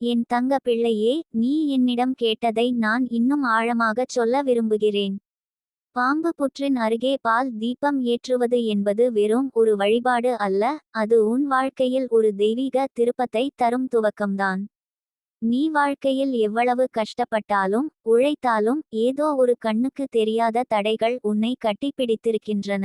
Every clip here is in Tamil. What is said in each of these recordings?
என் தங்க பிள்ளையே நீ என்னிடம் கேட்டதை நான் இன்னும் ஆழமாகச் சொல்ல விரும்புகிறேன். பாம்பு புற்றின் அருகே பால் தீபம் ஏற்றுவது என்பது வெறும் ஒரு வழிபாடு அல்ல அது உன் வாழ்க்கையில் ஒரு தெய்வீக திருப்பத்தை தரும் துவக்கம்தான். நீ வாழ்க்கையில் எவ்வளவு கஷ்டப்பட்டாலும் உழைத்தாலும் ஏதோ ஒரு கண்ணுக்கு தெரியாத தடைகள் உன்னை கட்டிப்பிடித்திருக்கின்றன.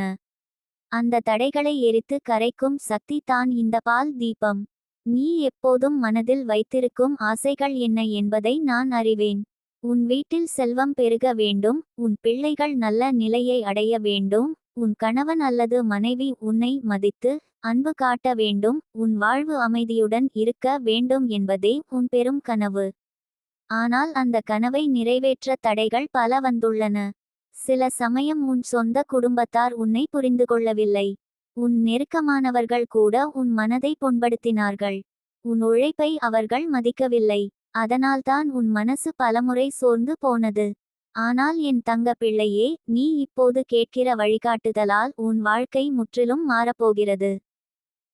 அந்த தடைகளை எரித்து கரைக்கும் சக்தி தான் இந்த பால் தீபம். நீ எப்போதும் மனதில் வைத்திருக்கும் ஆசைகள் என்ன என்பதை நான் அறிவேன். உன் வீட்டில் செல்வம் பெருக வேண்டும் உன் பிள்ளைகள் நல்ல நிலையை அடைய வேண்டும் உன் கணவன் அல்லது மனைவி உன்னை மதித்து அன்பு காட்ட வேண்டும் உன் வாழ்வு அமைதியுடன் இருக்க வேண்டும் என்பதே உன் பெரும் கனவு. ஆனால் அந்த கனவை நிறைவேற்ற தடைகள் பல வந்துள்ளன. சில சமயம் உன் சொந்த குடும்பத்தார் உன்னை புரிந்து கொள்ளவில்லை. உன் நெருக்கமானவர்கள் கூட உன் மனதை புண்படுத்தினார்கள். உன் உழைப்பை அவர்கள் மதிக்கவில்லை. அதனால்தான் உன் மனசு பலமுறை சோர்ந்து போனது. ஆனால் என் தங்க பிள்ளையே நீ இப்போது கேட்கிற வழிகாட்டுதலால் உன் வாழ்க்கை முற்றிலும் மாறப்போகிறது.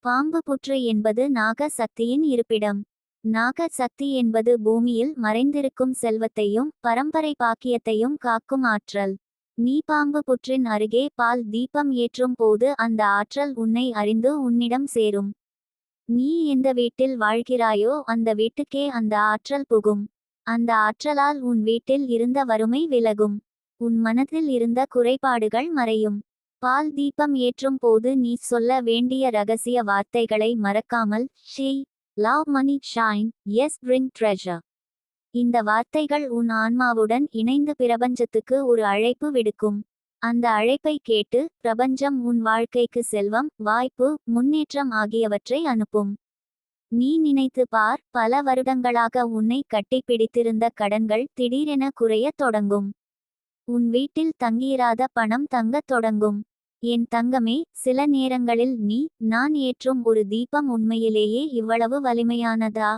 பாம்பு புற்று என்பது நாக சக்தியின் இருப்பிடம். நாக சக்தி என்பது பூமியில் மறைந்திருக்கும் செல்வத்தையும் பரம்பரை பாக்கியத்தையும் காக்கும் ஆற்றல். நீபாம்பு புற்றின் அருகே பால் தீபம் ஏற்றும் போது அந்த ஆற்றல் உன்னை அறிந்து உன்னிடம் சேரும். நீ எந்த வீட்டில் வாழ்கிறாயோ அந்த வீட்டுக்கே அந்த ஆற்றல் புகும். அந்த ஆற்றலால் உன் வீட்டில் இருந்த வறுமை விலகும். உன் மனதில் இருந்த குறைபாடுகள் மறையும். பால் தீபம் ஏற்றும் போது நீ சொல்ல வேண்டிய ரகசிய வார்த்தைகளை மறக்காமல் she love money shine is bring treasure. இந்த வார்த்தைகள் உன் ஆன்மாவுடன் இணைந்து பிரபஞ்சத்துக்கு ஒரு அழைப்பு விடுக்கும். அந்த அழைப்பை கேட்டு பிரபஞ்சம் உன் வாழ்க்கைக்கு செல்வம் வாய்ப்பு முன்னேற்றம் ஆகியவற்றை அனுப்பும். நீ நினைத்து பார் பல வருடங்களாக உன்னை கட்டிப்பிடித்திருந்த கடன்கள் திடீரென குறையத் தொடங்கும். உன் வீட்டில் தங்கியிராத பணம் தங்கத் தொடங்கும். என் தங்கமே சில நேரங்களில் நீ நான் ஏற்றும் ஒரு தீபம் உண்மையிலேயே இவ்வளவு வலிமையானதா?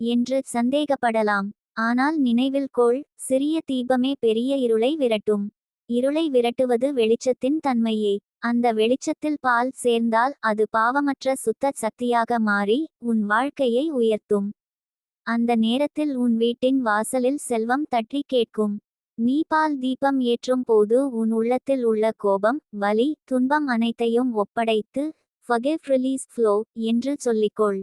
என்று சந்தேகப்படலாம். ஆனால் நினைவில் கோள் சிறிய தீபமே பெரிய இருளை விரட்டும். இருளை விரட்டுவது வெளிச்சத்தின் தன்மையே. அந்த வெளிச்சத்தில் பால் சேர்ந்தால் அது பாவமற்ற சுத்த சக்தியாக மாறி உன் வாழ்க்கையை உயர்த்தும். அந்த நேரத்தில் உன் வீட்டின் வாசலில் செல்வம் தட்டி கேட்கும். நீ பால் தீபம் ஏற்றும் போது உன் உள்ளத்தில் உள்ள கோபம் வலி துன்பம் அனைத்தையும் ஒப்படைத்து ஃபகிவ் ரிலீஸ் ஃப்ளோ என்று சொல்லிக்கொள்.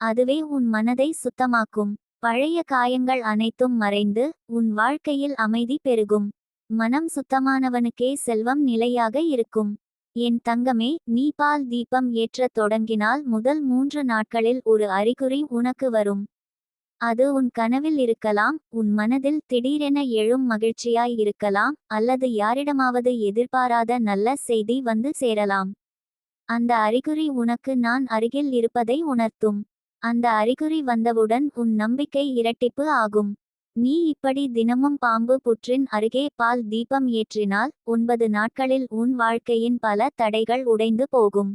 அதுவே உன் மனதை சுத்தமாக்கும். பழைய காயங்கள் அனைத்தும் மறைந்து உன் வாழ்க்கையில் அமைதி பெருகும். மனம் சுத்தமானவனுக்கே செல்வம் நிலையாக இருக்கும். என் தங்கமே நீ பால் தீபம் ஏற்றத் தொடங்கினால் முதல் மூன்று நாட்களில் ஒரு அறிகுறி உனக்கு வரும். அது உன் கனவில் இருக்கலாம் உன் மனதில் திடீரென எழும் மகிழ்ச்சியாய் இருக்கலாம் அல்லது யாரிடமாவது எதிர்பாராத நல்ல செய்தி வந்து சேரலாம். அந்த அறிகுறி உனக்கு நான் அருகில் இருப்பதை உணர்த்தும். அந்த அறிகுறி வந்தவுடன் உன் நம்பிக்கை இரட்டிப்பு ஆகும். நீ இப்படி தினமும் பாம்பு புற்றின் அருகே பால் தீபம் ஏற்றினால் ஒன்பது நாட்களில் உன் வாழ்க்கையின் பல தடைகள் உடைந்து போகும்.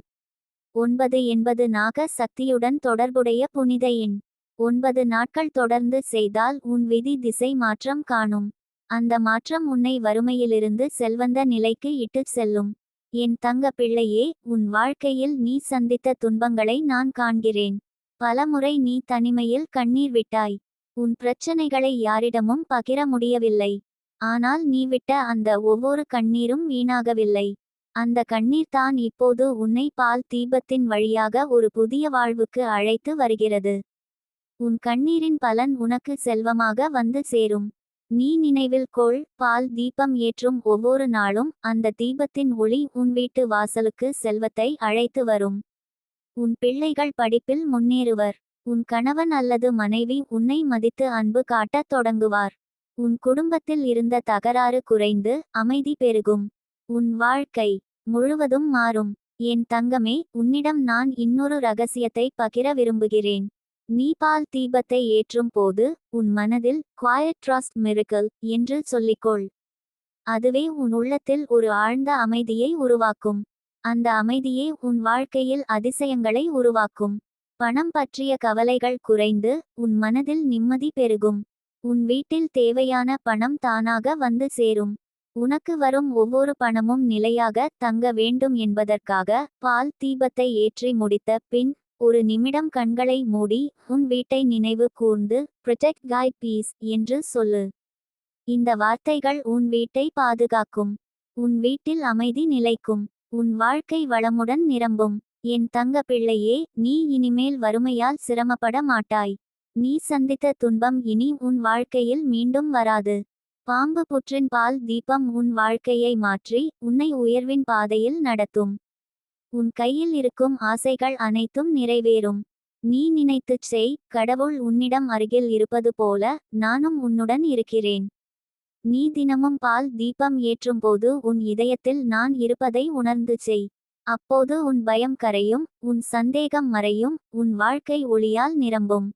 ஒன்பது என்பது நாக சக்தியுடன் தொடர்புடைய புனித எண். ஒன்பது நாட்கள் தொடர்ந்து செய்தால் உன் விதி திசை மாற்றம் காணும். அந்த மாற்றம் உன்னை வறுமையிலிருந்து செல்வந்த நிலைக்கு இட்டுச் செல்லும். என் தங்க பிள்ளையே உன் வாழ்க்கையில் நீ சந்தித்த துன்பங்களை நான் காண்கிறேன். பலமுறை நீ தனிமையில் கண்ணீர் விட்டாய். உன் பிரச்சனைகளை யாரிடமும் பகிர முடியவில்லை. ஆனால் நீ விட்ட அந்த ஒவ்வொரு கண்ணீரும் வீணாகவில்லை. அந்த கண்ணீர் தான் இப்போது உன்னை பால் தீபத்தின் வழியாக ஒரு புதிய வாழ்வுக்கு அழைத்து வருகிறது. உன் கண்ணீரின் பலன் உனக்கு செல்வமாக வந்து சேரும். நீ நினைவில் கொள் பால் தீபம் ஏற்றும் ஒவ்வொரு நாளும் அந்த தீபத்தின் ஒளி உன் வீட்டு வாசலுக்கு செல்வத்தை அழைத்து வரும். உன் பிள்ளைகள் படிப்பில் முன்னேறுவர். உன் கணவன் அல்லது மனைவி உன்னை மதித்து அன்பு காட்டத் தொடங்குவார். உன் குடும்பத்தில் இருந்த தகராறு குறைந்து அமைதி பெருகும். உன் வாழ்க்கை முழுவதும் மாறும். என் தங்கமே உன்னிடம் நான் இன்னொரு ரகசியத்தை பகிர விரும்புகிறேன். நீ பால் தீபத்தை ஏற்றும் போது உன் மனதில் குவாயட் ட்ரஸ்ட் மிருக்கல் என்று சொல்லிக்கொள். அதுவே உன் உள்ளத்தில் ஒரு ஆழ்ந்த அமைதியை உருவாக்கும். அந்த அமைதியே உன் வாழ்க்கையில் அதிசயங்களை உருவாக்கும். பணம் பற்றிய கவலைகள் குறைந்து உன் மனதில் நிம்மதி பெருகும். உன் வீட்டில் தேவையான பணம் தானாக வந்து சேரும். உனக்கு வரும் ஒவ்வொரு பணமும் நிலையாக தங்க வேண்டும் என்பதற்காக பால் தீபத்தை ஏற்றி முடித்த பின் ஒரு நிமிடம் கண்களை மூடி உன் வீட்டை நினைவு கூர்ந்து ப்ரொடெக்ட் காய் பீஸ் என்று சொல்லு. இந்த வார்த்தைகள் உன் வீட்டை பாதுகாக்கும். உன் வீட்டில் அமைதி நிலைக்கும். உன் வாழ்க்கை வளமுடன் நிரம்பும். என் தங்க பிள்ளையே நீ இனிமேல் வறுமையால் சிரமப்பட மாட்டாய். நீ சந்தித்த துன்பம் இனி உன் வாழ்க்கையில் மீண்டும் வராது. பாம்பு புற்றின் பால் தீபம் உன் வாழ்க்கையை மாற்றி உன்னை உயர்வின் பாதையில் நடத்தும். உன் கையில் இருக்கும் ஆசைகள் அனைத்தும் நிறைவேறும். நீ நினைத்துச் செய் கடவுள் உன்னிடம் அருகில் இருப்பது போல நானும் உன்னுடன் இருக்கிறேன். நீ தினமும் பால் தீபம் ஏற்றும்போது உன் இதயத்தில் நான் இருப்பதை உணர்ந்து செய். அப்போது உன் பயம் கரையும் உன் சந்தேகம் மறையும் உன் வாழ்க்கை ஒளியால் நிரம்பும்.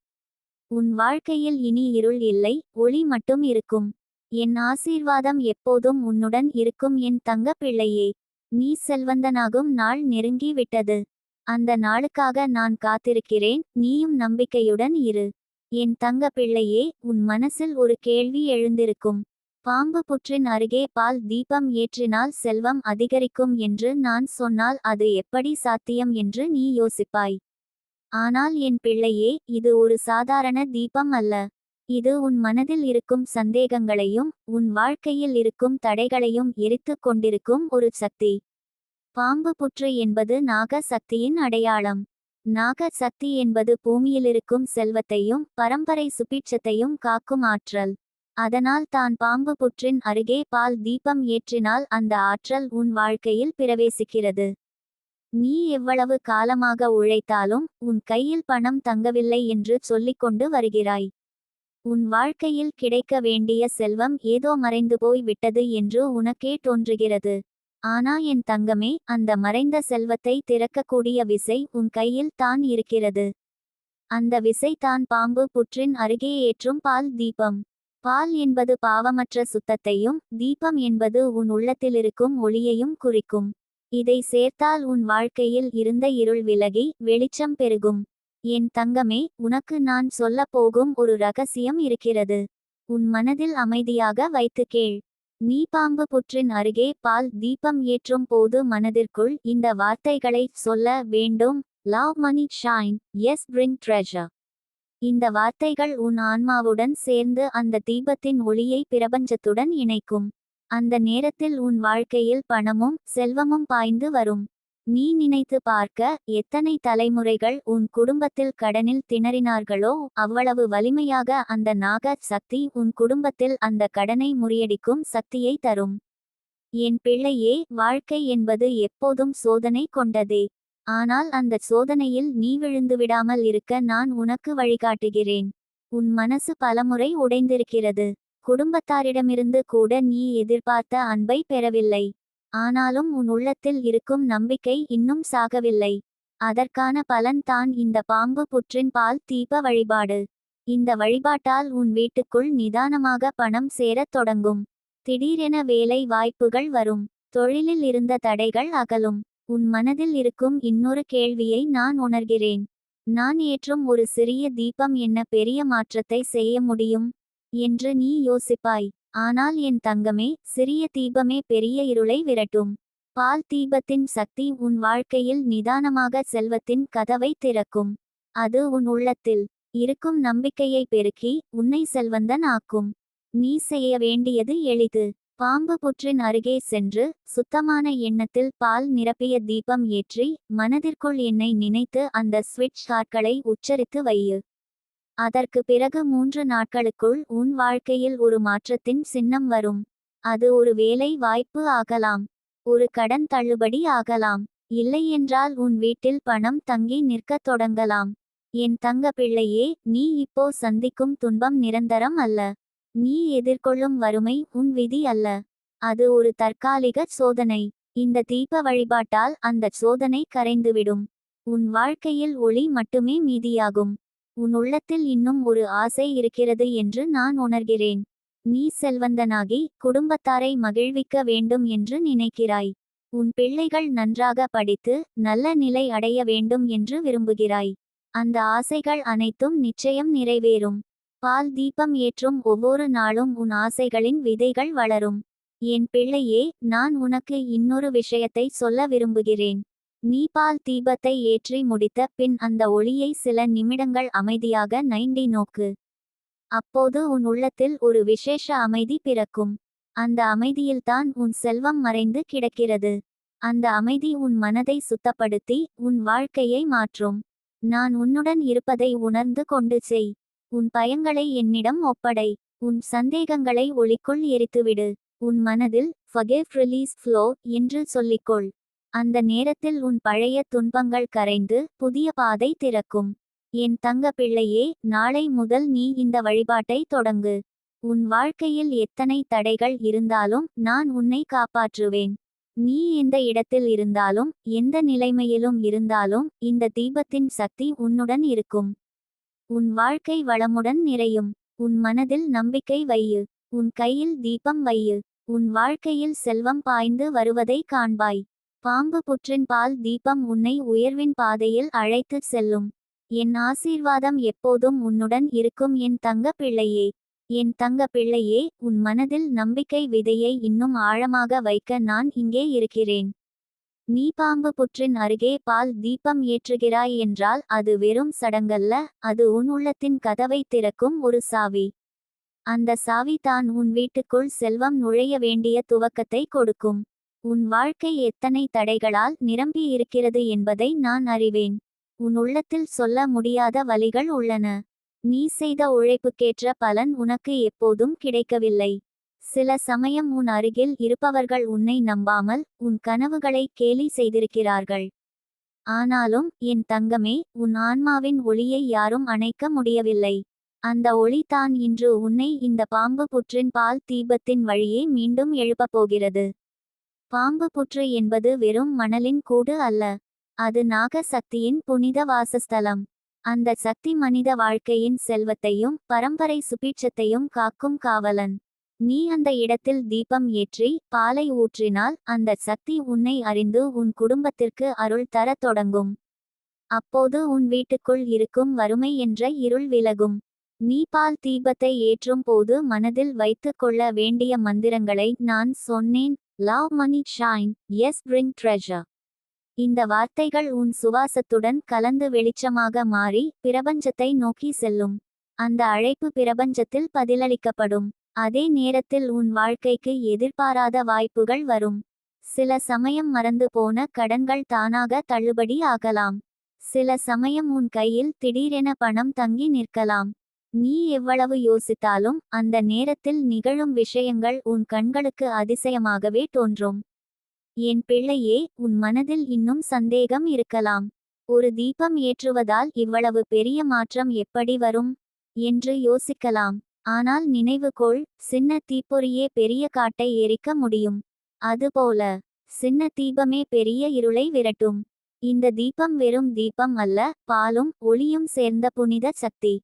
உன் வாழ்க்கையில் இனி இருள் இல்லை ஒளி மட்டும் இருக்கும். என் ஆசீர்வாதம் எப்போதும் உன்னுடன் இருக்கும் என் தங்க பிள்ளையே. நீ செல்வந்தனாகும் நாள் நெருங்கி விட்டது. அந்த நாளுக்காக நான் காத்திருக்கிறேன் நீயும் நம்பிக்கையுடன் இரு. என் தங்க பிள்ளையே உன் மனசில் ஒரு கேள்வி எழுந்திருக்கும். பாம்பு புற்றின் அருகே பால் தீபம் ஏற்றினால் செல்வம் அதிகரிக்கும் என்று நான் சொன்னால் அது எப்படி சாத்தியம் என்று நீ யோசிப்பாய். ஆனால் என் பிள்ளையே இது ஒரு சாதாரண தீபம் அல்ல. இது உன் மனதில் இருக்கும் சந்தேகங்களையும் உன் வாழ்க்கையில் இருக்கும் தடைகளையும் எரித்து கொண்டிருக்கும் ஒரு சக்தி. பாம்பு புற்று என்பது நாக சக்தியின் அடையாளம். நாக சக்தி என்பது பூமியிலிருக்கும் செல்வத்தையும் பரம்பரை சுபிட்சத்தையும் காக்கும் ஆற்றல். அதனால் தான் பாம்பு புற்றின் அருகே பால் தீபம் ஏற்றினால் அந்த ஆற்றல் உன் வாழ்க்கையில் பிரவேசிக்கிறது. நீ எவ்வளவு காலமாக உழைத்தாலும் உன் கையில் பணம் தங்கவில்லை என்று சொல்லிக்கொண்டு வருகிறாய். உன் வாழ்க்கையில் கிடைக்க வேண்டிய செல்வம் ஏதோ மறைந்து போய் விட்டது என்று உனக்கே தோன்றுகிறது. ஆனா என் தங்கமே அந்த மறைந்த செல்வத்தை திறக்கக்கூடிய விசை உன் கையில் தான் இருக்கிறது. அந்த விசை தான் பாம்பு புற்றின் அருகே ஏற்றும் பால் தீபம். பால் என்பது பாவமற்ற சுத்தத்தையும் தீபம் என்பது உன் உள்ளத்திலிருக்கும் ஒளியையும் குறிக்கும். இதை சேர்த்தால் உன் வாழ்க்கையில் இருந்த இருள் விலகி வெளிச்சம் பெருகும். என் தங்கமே உனக்கு நான் சொல்லப் போகும் ஒரு ரகசியம் இருக்கிறது. உன் மனதில் அமைதியாக வைத்து கேள். நீ பாம்பு புற்றின் அருகே பால் தீபம் ஏற்றும் போது மனதிற்குள் இந்த வார்த்தைகளை சொல்ல வேண்டும். Love money shine is bring treasure இந்த வார்த்தைகள் உன் ஆன்மாவுடன் சேர்ந்து அந்த தீபத்தின் ஒளியை பிரபஞ்சத்துடன் இணைக்கும். அந்த நேரத்தில் உன் வாழ்க்கையில் பணமும் செல்வமும் பாய்ந்து வரும். நீ நினைத்து பார்க்க எத்தனை தலைமுறைகள் உன் குடும்பத்தில் கடனில் திணறினார்களோ அவ்வளவு வலிமையாக அந்த நாக சக்தி உன் குடும்பத்தில் அந்த கடனை முறியடிக்கும் சக்தியை தரும். என் பிள்ளையே வாழ்க்கை என்பது எப்போதும் சோதனை கொண்டதே. ஆனால் அந்த சோதனையில் நீ விழுந்து விடாமல் இருக்க நான் உனக்கு வழிகாட்டுகிறேன். உன் மனசு பலமுறை உடைந்திருக்கிறது. குடும்பத்தாரிடமிருந்து கூட நீ எதிர்பார்த்த அன்பை பெறவில்லை. ஆனாலும் உன் உள்ளத்தில் இருக்கும் நம்பிக்கை இன்னும் சாகவில்லை. அதற்கான பலன் தான் இந்த பாம்பு புற்றின் பால் தீப வழிபாடு. இந்த வழிபாட்டால் உன் வீட்டுக்குள் நிதானமாக பணம் சேரத் தொடங்கும். திடீரென வேலை வாய்ப்புகள் வரும். தொழிலில் இருந்த தடைகள் அகலும். உன் மனதில் இருக்கும் இன்னொரு கேள்வியை நான் உணர்கிறேன். நான் ஏற்றும் ஒரு சிறிய தீபம் என்ன பெரிய மாற்றத்தை செய்ய முடியும்? என்று நீ யோசிப்பாய். ஆனால் என் தங்கமே சிறிய தீபமே பெரிய இருளை விரட்டும். பால் தீபத்தின் சக்தி உன் வாழ்க்கையில் நிதானமாக செல்வத்தின் கதவை திறக்கும். அது உன் உள்ளத்தில் இருக்கும் நம்பிக்கையை பெருக்கி உன்னை செல்வந்தன் ஆக்கும் நீ செய்ய வேண்டியது எளிது. பாம்பு புற்றின் அருகே சென்று சுத்தமான எண்ணத்தில் பால் நிரப்பிய தீபம் ஏற்றி மனதிற்குள் என்னை நினைத்து அந்த ஸ்விட்ச் கார்களை உச்சரித்து வையு. அதற்கு பிறகு மூன்று நாட்களுக்குள் உன் வாழ்க்கையில் ஒரு மாற்றத்தின் சின்னம் வரும். அது ஒரு வேலை வாய்ப்பு ஆகலாம். ஒரு கடன் தள்ளுபடி ஆகலாம். இல்லையென்றால் உன் வீட்டில் பணம் தங்கி நிற்கத் தொடங்கலாம். என் தங்க பிள்ளையே நீ இப்போ சந்திக்கும் துன்பம் நிரந்தரம் அல்ல. நீ எதிர்கொள்ளும் வறுமை உன் விதி அல்ல. அது ஒரு தற்காலிக சோதனை. இந்த தீப வழிபாட்டால் அந்த சோதனை கரைந்துவிடும். உன் வாழ்க்கையில் ஒளி மட்டுமே மீதியாகும். உன் உள்ளத்தில் இன்னும் ஒரு ஆசை இருக்கிறது என்று நான் உணர்கிறேன். நீ செல்வந்தனாகி குடும்பத்தாரை மகிழ்விக்க வேண்டும் என்று நினைக்கிறாய். உன் பிள்ளைகள் நன்றாக படித்து நல்ல நிலை அடைய வேண்டும் என்று விரும்புகிறாய். அந்த ஆசைகள் அனைத்தும் நிச்சயம் நிறைவேறும். பால் தீபம் ஏற்றும் ஒவ்வொரு நாளும் உன் ஆசைகளின் விதைகள் வளரும். என் பிள்ளையே நான் உனக்கு இன்னொரு விஷயத்தை சொல்ல விரும்புகிறேன். நீ பால் தீபத்தை ஏற்றி முடித்த பின் அந்த ஒளியை சில நிமிடங்கள் அமைதியாக நைண்டி நோக்கு. அப்போது உன் உள்ளத்தில் ஒரு விசேஷ அமைதி பிறக்கும். அந்த அமைதியில்தான் உன் செல்வம் மறைந்து கிடக்கிறது. அந்த அமைதி உன் மனதை சுத்தப்படுத்தி உன் வாழ்க்கையை மாற்றும். நான் உன்னுடன் இருப்பதை உணர்ந்து கொண்டு செய். உன் பயங்களை என்னிடம் ஒப்படை. உன் சந்தேகங்களை ஒளிக்குள் எரித்துவிடு. உன் மனதில் ஃபகேவ் ரிலீஸ் ஃப்ளோ என்று சொல்லிக்கொள். அந்த நேரத்தில் உன் பழைய துன்பங்கள் கரைந்து புதிய பாதை திறக்கும். என் தங்க பிள்ளையே நாளை முதல் நீ இந்த வழிபாட்டை தொடங்கு. உன் வாழ்க்கையில் எத்தனை தடைகள் இருந்தாலும் நான் உன்னை காப்பாற்றுவேன். நீ எந்த இடத்தில் இருந்தாலும் எந்த நிலைமையிலும் இருந்தாலும் இந்த தீபத்தின் சக்தி உன்னுடன் இருக்கும். உன் வாழ்க்கை வளமுடன் நிறையும். உன் மனதில் நம்பிக்கை வையு. உன் கையில் தீபம் வையு. உன் வாழ்க்கையில் செல்வம் பாய்ந்து வருவதை காண்பாய். பாம்பு புற்றின் பால் தீபம் உன்னை உயர்வின் பாதையில் அழைத்துச் செல்லும். என் ஆசீர்வாதம் எப்போதும் உன்னுடன் இருக்கும் என் தங்க பிள்ளையே. என் தங்க பிள்ளையே உன் மனதில் நம்பிக்கை விதையை இன்னும் ஆழமாக வைக்க நான் இங்கே இருக்கிறேன். நீ பாம்பு புற்றின் அருகே பால் தீபம் ஏற்றுகிறாய் என்றால் அது வெறும் சடங்கல்ல அது உன் உள்ளத்தின் கதவை திறக்கும் ஒரு சாவி. அந்த சாவி தான் உன் வீட்டுக்குள் செல்வம் நுழைய வேண்டிய துவக்கத்தை கொடுக்கும். உன் வாழ்க்கை எத்தனை தடைகளால் நிரம்பி இருக்கிறது என்பதை நான் அறிவேன். உன் உள்ளத்தில் சொல்ல முடியாத வழிகள் உள்ளன. நீ செய்த உழைப்புக்கேற்ற பலன் உனக்கு எப்போதும் கிடைக்கவில்லை. சில சமயம் உன் அருகில் இருப்பவர்கள் உன்னை நம்பாமல் உன் கனவுகளை கேலி செய்திருக்கிறார்கள். ஆனாலும் என் தங்கமே உன் ஆன்மாவின் ஒளியை யாரும் அணைக்க முடியவில்லை. அந்த ஒளி தான் இன்று உன்னை இந்த பாம்பு புற்றின் பால் தீபத்தின் வழியே மீண்டும் எழுப்பப் போகிறது. பாம்பு புற்று என்பது வெறும் மணலின் கூடு அல்ல. அது நாக சக்தியின் புனித வாசஸ்தலம். அந்த சக்தி மனித வாழ்க்கையின் செல்வத்தையும் பரம்பரை சுபீட்சத்தையும் காக்கும் காவலன். நீ அந்த இடத்தில் தீபம் ஏற்றி பாலை ஊற்றினால் அந்த சக்தி உன்னை அறிந்து உன் குடும்பத்திற்கு அருள் தரத் தொடங்கும். அப்போது உன் வீட்டுக்குள் இருக்கும் வறுமை என்ற இருள் விலகும். நீ பால் தீபத்தை ஏற்றும் போது மனதில் வைத்து கொள்ள வேண்டிய மந்திரங்களை நான் சொன்னேன். Love money shine is bring treasure இந்த வார்த்தைகள் உன் சுவாசத்துடன் கலந்து வெளிச்சமாக மாறி பிரபஞ்சத்தை நோக்கி செல்லும். அந்த அழைப்பு பிரபஞ்சத்தில் பதிலளிக்கப்படும். அதே நேரத்தில் உன் வாழ்க்கைக்கு எதிர்பாராத வாய்ப்புகள் வரும். சில சமயம் மறந்து போன கடன்கள் தானாக தள்ளுபடி ஆகலாம். சில சமயம் உன் கையில் திடீரென பணம் தங்கி நிற்கலாம். நீ எவ்வளவு யோசித்தாலும் அந்த நேரத்தில் நிகழும் விஷயங்கள் உன் கண்களுக்கு அதிசயமாகவே தோன்றும். என் பிள்ளையே உன் மனதில் இன்னும் சந்தேகம் இருக்கலாம். ஒரு தீபம் ஏற்றுவதால் இவ்வளவு பெரிய மாற்றம் எப்படி வரும்? என்று யோசிக்கலாம். ஆனால் நினைவுகோள் சின்ன தீப்பொறியே பெரிய காட்டை எரிக்க முடியும். அதுபோல சின்ன தீபமே பெரிய இருளை விரட்டும். இந்த தீபம் வெறும் தீபம் அல்ல பாலும் ஒளியும் சேர்ந்த புனித சக்தி.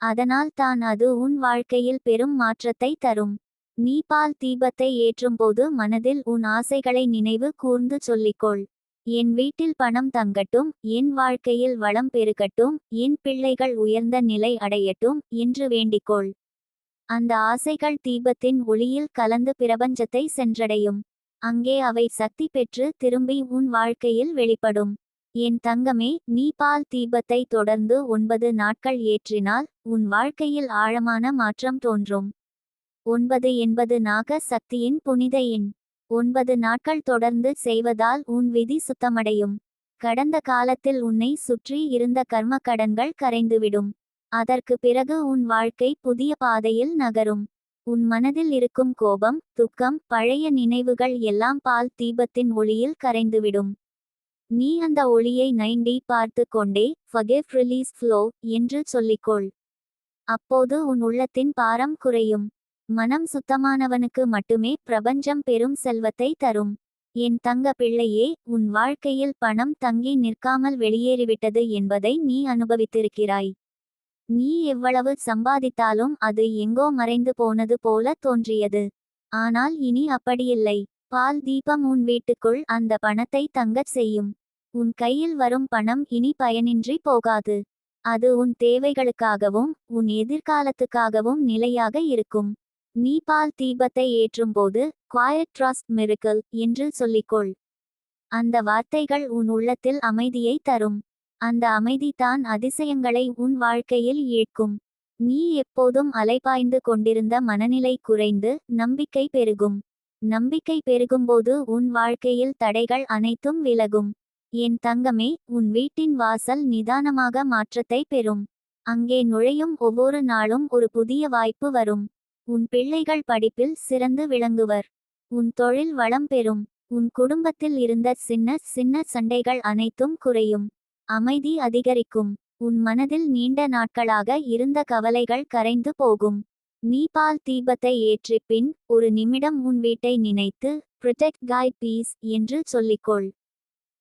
அதனால் தான் அது உன் வாழ்க்கையில் பெரும் மாற்றத்தை தரும். நீ பால் தீபத்தை ஏற்றும்போது மனதில் உன் ஆசைகளை நினைவு கூர்ந்து சொல்லிக்கொள். என் வீட்டில் பணம் தங்கட்டும் என் வாழ்க்கையில் வளம் பெருகட்டும் என் பிள்ளைகள் உயர்ந்த நிலை அடையட்டும் என்று வேண்டிக்கொள். அந்த ஆசைகள் தீபத்தின் ஒளியில் கலந்து பிரபஞ்சத்தை சென்றடையும். அங்கே அவை சக்தி பெற்று திரும்பி உன் வாழ்க்கையில் வெளிப்படும். என் தங்கமே நீ பால் தீபத்தை தொடர்ந்து ஒன்பது நாட்கள் ஏற்றினால் உன் வாழ்க்கையில் ஆழமான மாற்றம் தோன்றும். ஒன்பது என்பது நாக சக்தியின் புனித எண். ஒன்பது நாட்கள் தொடர்ந்து செய்வதால் உன் விதி சுத்தமடையும். கடந்த காலத்தில் உன்னை சுற்றி இருந்த கர்ம கடன்கள் கரைந்துவிடும். அதற்கு பிறகு உன் வாழ்க்கை புதிய பாதையில் நகரும். உன் மனதில் இருக்கும் கோபம் துக்கம் பழைய நினைவுகள் எல்லாம் பால் தீபத்தின் ஒளியில் கரைந்துவிடும். நீ அந்த ஒளியை நைண்டி பார்த்து கொண்டே ஃபகேவ் ரிலீஸ் ஃப்ளோ என்று சொல்லிக்கொள். அப்போது உன் உள்ளத்தின் பாரம் குறையும். மனம் சுத்தமானவனுக்கு மட்டுமே பிரபஞ்சம் பெரும் செல்வத்தை தரும். என் தங்க பிள்ளையே உன் வாழ்க்கையில் பணம் தங்கி நிற்காமல் வெளியேறிவிட்டது என்பதை நீ அனுபவித்திருக்கிறாய். நீ எவ்வளவு சம்பாதித்தாலும் அது எங்கோ மறைந்து போனது போல தோன்றியது. ஆனால் இனி அப்படியில்லை. பால் தீபம் உன் வீட்டுக்குள் அந்த பணத்தை தங்கச் செய்யும். உன் கையில் வரும் பணம் இனி பயனின்றி போகாது. அது உன் தேவைகளுக்காகவும் உன் எதிர்காலத்துக்காகவும் நிலையாக இருக்கும். நீ பால் தீபத்தை ஏற்றும்போது குவாயட் ட்ராஸ்ட் மிருக்கல் என்று சொல்லிக்கொள். அந்த வார்த்தைகள் உன் உள்ளத்தில் அமைதியை தரும். அந்த அமைதி தான் அதிசயங்களை உன் வாழ்க்கையில் ஈர்க்கும். நீ எப்போதும் அலைபாய்ந்து கொண்டிருந்த மனநிலை குறைந்து நம்பிக்கை பெருகும். நம்பிக்கை பெருகும்போது உன் வாழ்க்கையில் தடைகள் அனைத்தும் விலகும். என் தங்கமே உன் வீட்டின் வாசல் நிதானமாக மாற்றத்தை பெறும். அங்கே நுழையும் ஒவ்வொரு நாளும் ஒரு புதிய வாய்ப்பு வரும். உன் பிள்ளைகள் படிப்பில் சிறந்து விளங்குவர். உன் தொழில் வளம் பெறும். உன் குடும்பத்தில் இருந்த சின்ன சின்ன சண்டைகள் அனைத்தும் குறையும். அமைதி அதிகரிக்கும். உன் மனதில் நீண்ட நாட்களாக இருந்த கவலைகள் கரைந்து போகும். நீபால் தீபத்தை ஏற்றி பின் ஒரு நிமிடம் உன் வீட்டை நினைத்து ப்ரொடெக்ட் காய் பீஸ் என்று சொல்லிக்கொள்.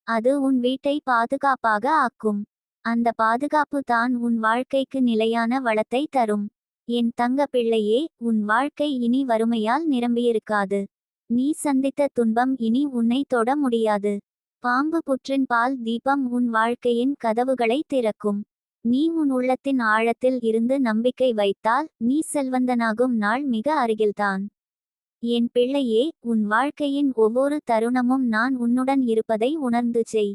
அது உன் வீட்டை பாதுகாப்பாக ஆக்கும். அந்த பாதுகாப்பு தான் உன் வாழ்க்கைக்கு நிலையான வளத்தை தரும். என் தங்க பிள்ளையே உன் வாழ்க்கை இனி வறுமையால் நிரம்பியிருக்காது. நீ சந்தித்த துன்பம் இனி உன்னை தொட முடியாது. பாம்பு புற்றின் பால் தீபம் உன் வாழ்க்கையின் கதவுகளை திறக்கும். நீ உன் உள்ளத்தின் ஆழத்தில் இருந்து நம்பிக்கை வைத்தால் நீ செல்வந்தனாகும் நாள் மிக அருகில்தான். என் பிள்ளையே உன் வாழ்க்கையின் ஒவ்வொரு தருணமும் நான் உன்னுடன் இருப்பதை உணர்ந்து செய்.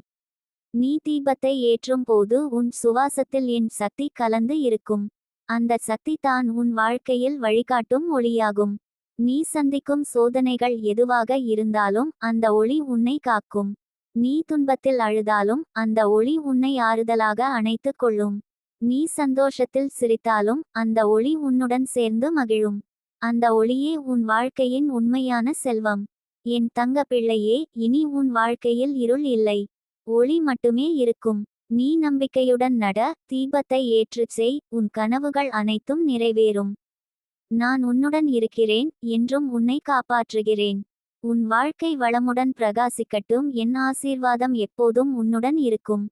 நீ தீபத்தை ஏற்றும் போது உன் சுவாசத்தில் என் சக்தி கலந்து இருக்கும். அந்த சக்தி தான் உன் வாழ்க்கையில் வழிகாட்டும் ஒளியாகும். நீ சந்திக்கும் சோதனைகள் எதுவாக இருந்தாலும் அந்த ஒளி உன்னை காக்கும். நீ துன்பத்தில் அழுதாலும் அந்த ஒளி உன்னை ஆறுதலாக அணைத்துக் கொள்ளும். நீ சந்தோஷத்தில் சிரித்தாலும் அந்த ஒளி உன்னுடன் சேர்ந்து மகிழும். அந்த ஒளியே உன் வாழ்க்கையின் உண்மையான செல்வம். என் தங்க பிள்ளையே இனி உன் வாழ்க்கையில் இருள் இல்லை. ஒளி மட்டுமே இருக்கும். நீ நம்பிக்கையுடன் நட தீபத்தை ஏற்றுச் செய் உன் கனவுகள் அனைத்தும் நிறைவேறும். நான் உன்னுடன் இருக்கிறேன் என்றும் உன்னை காப்பாற்றுகிறேன். உன் வாழ்க்கை வளமுடன் பிரகாசிக்கட்டும். என் ஆசீர்வாதம் எப்போதும் உன்னுடன் இருக்கும்.